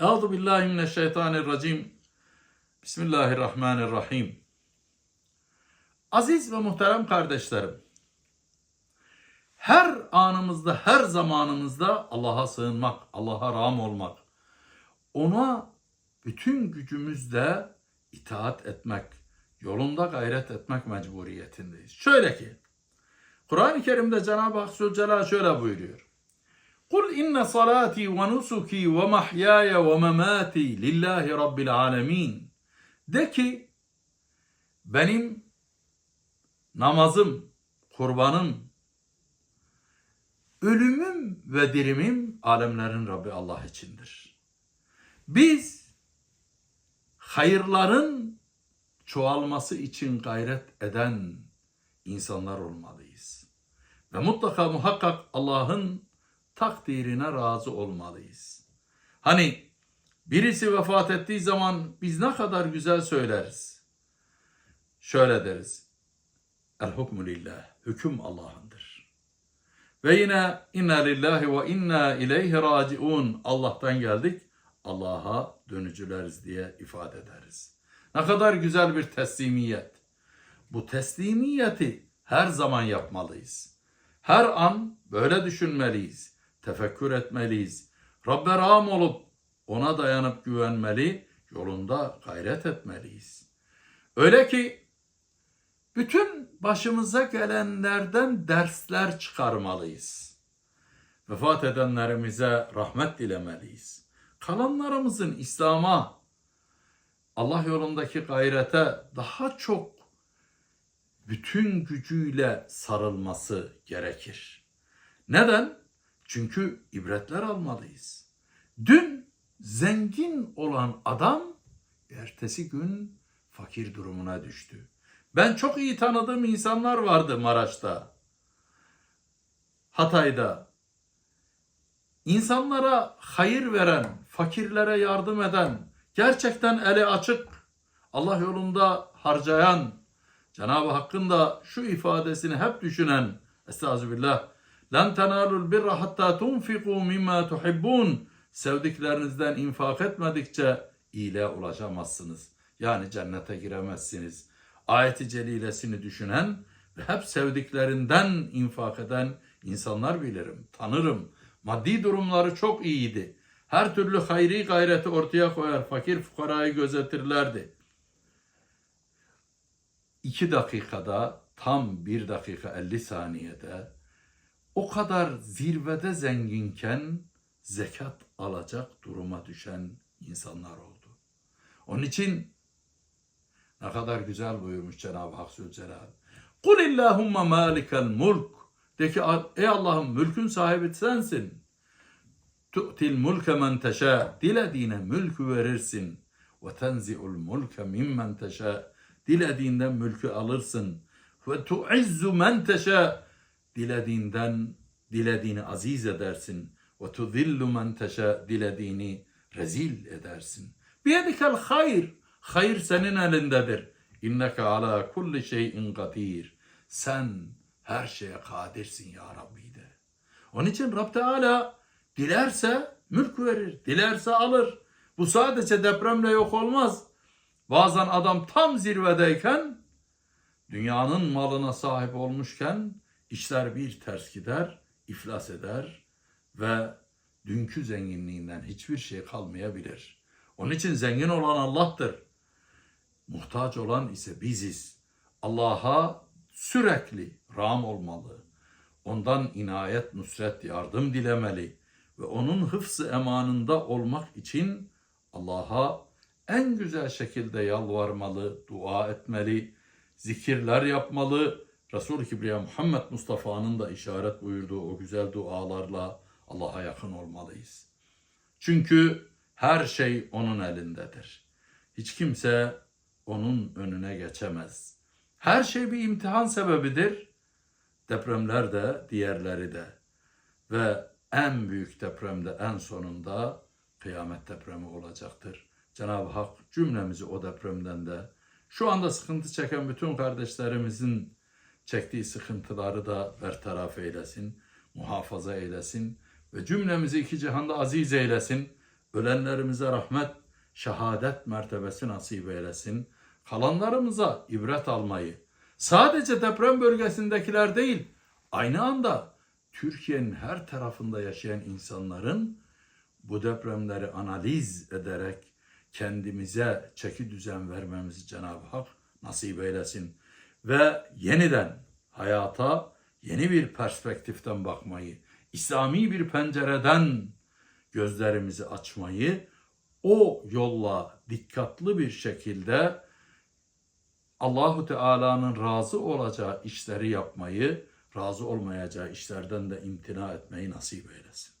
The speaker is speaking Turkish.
Euzu billahi mineşşeytanirracim. Bismillahirrahmanirrahim. Aziz ve muhterem kardeşlerim. Her anımızda, her zamanımızda Allah'a sığınmak, Allah'a rağm olmak, ona bütün gücümüzle itaat etmek, yolunda gayret etmek mecburiyetindeyiz. Şöyle ki, Kur'an-ı Kerim'de Cenab-ı Hak Zülcelal şöyle buyuruyor. Kul inne salati ve nusuki ve mahyaya ve memati lillahi. De ki benim namazım, kurbanım, ölümüm ve dirimim alemlerin Rabbi Allah içindir. Biz hayırların çoğalması için gayret eden insanlar olmalıyız. Ve mutlaka muhakkak Allah'ın takdirine razı olmalıyız. Hani birisi vefat ettiği zaman biz ne kadar güzel söyleriz. Şöyle deriz. El hukmu lillah. Hüküm Allah'ındır. Ve yine inna lillahi ve inna ileyhi raciun. Allah'tan geldik. Allah'a dönücüleriz diye ifade ederiz. Ne kadar güzel bir teslimiyet. Bu teslimiyeti her zaman yapmalıyız. Her an böyle düşünmeliyiz. Tefekkür etmeliyiz. Rabbe rağm olup ona dayanıp güvenmeli, yolunda gayret etmeliyiz. Öyle ki bütün başımıza gelenlerden dersler çıkarmalıyız. Vefat edenlerimize rahmet dilemeliyiz. Kalanlarımızın İslam'a, Allah yolundaki gayrete daha çok bütün gücüyle sarılması gerekir. Neden? Çünkü ibretler almalıyız. Dün zengin olan adam ertesi gün fakir durumuna düştü. Ben çok iyi tanıdığım insanlar vardı Maraş'ta, Hatay'da. İnsanlara hayır veren, fakirlere yardım eden, gerçekten eli açık, Allah yolunda harcayan, Cenab-ı Hakk'ın da şu ifadesini hep düşünen, Estağfirullah, Lan tenalul birra hatta tunfiqu mimma tuhibbun. Sevdiklerinizden infak etmedikçe iyiliğe ulaşamazsınız. Yani cennete giremezsiniz. Ayeti celilesini düşünen ve hep sevdiklerinden infak eden insanlar bilirim, tanırım. Maddi durumları çok iyiydi. Her türlü hayri gayreti ortaya koyar, fakir fukarayı gözetirlerdi. İki dakikada, tam bir dakika elli saniyede o kadar zirvede zenginken zekat alacak duruma düşen insanlar oldu. Onun için ne kadar güzel buyurmuş Cenab-ı Hak Zülcelal. Kul illahumma malikel mulk. De ki ey Allah'ım mülkün sahibi sensin. Tu'til mulke men teşâ. Dilediğine mülkü verirsin. Ve tenzi'ul mulke mimmen teşâ. Dilediğinden mülkü alırsın. Ve tu'izzu men teşâ dilediğinden dilediğini aziz edersin. Ve tuzillu men teşa dilediğini rezil edersin. Biyedikel hayr. Hayır senin elindedir. İnneke ala kulli şeyin kadir. Sen her şeye kadirsin ya Rabbi de. Onun için Rab Teala dilerse mülk verir, dilerse alır. Bu sadece depremle yok olmaz. Bazen adam tam zirvedeyken dünyanın malına sahip olmuşken işler bir ters gider, iflas eder ve dünkü zenginliğinden hiçbir şey kalmayabilir. Onun için zengin olan Allah'tır. Muhtaç olan ise biziz. Allah'a sürekli ram olmalı. Ondan inayet, nusret, yardım dilemeli ve onun hıfzı emanında olmak için Allah'a en güzel şekilde yalvarmalı, dua etmeli, zikirler yapmalı, Resul-i Kibriya Muhammed Mustafa'nın da işaret buyurduğu o güzel dualarla Allah'a yakın olmalıyız. Çünkü her şey onun elindedir. Hiç kimse onun önüne geçemez. Her şey bir imtihan sebebidir. Depremler de, diğerleri de. Ve en büyük depremde en sonunda kıyamet depremi olacaktır. Cenab-ı Hak cümlemizi o depremden de şu anda sıkıntı çeken bütün kardeşlerimizin çektiği sıkıntıları da bertaraf eylesin, muhafaza eylesin ve cümlemizi iki cihanda aziz eylesin. Ölenlerimize rahmet, şehadet mertebesi nasip eylesin. Kalanlarımıza ibret almayı, sadece deprem bölgesindekiler değil, aynı anda Türkiye'nin her tarafında yaşayan insanların bu depremleri analiz ederek kendimize çeki düzen vermemizi Cenab-ı Hak nasip eylesin. Ve yeniden hayata yeni bir perspektiften bakmayı, İslami bir pencereden gözlerimizi açmayı, o yolla dikkatli bir şekilde Allahu Teala'nın razı olacağı işleri yapmayı, razı olmayacağı işlerden de imtina etmeyi nasip eylesin.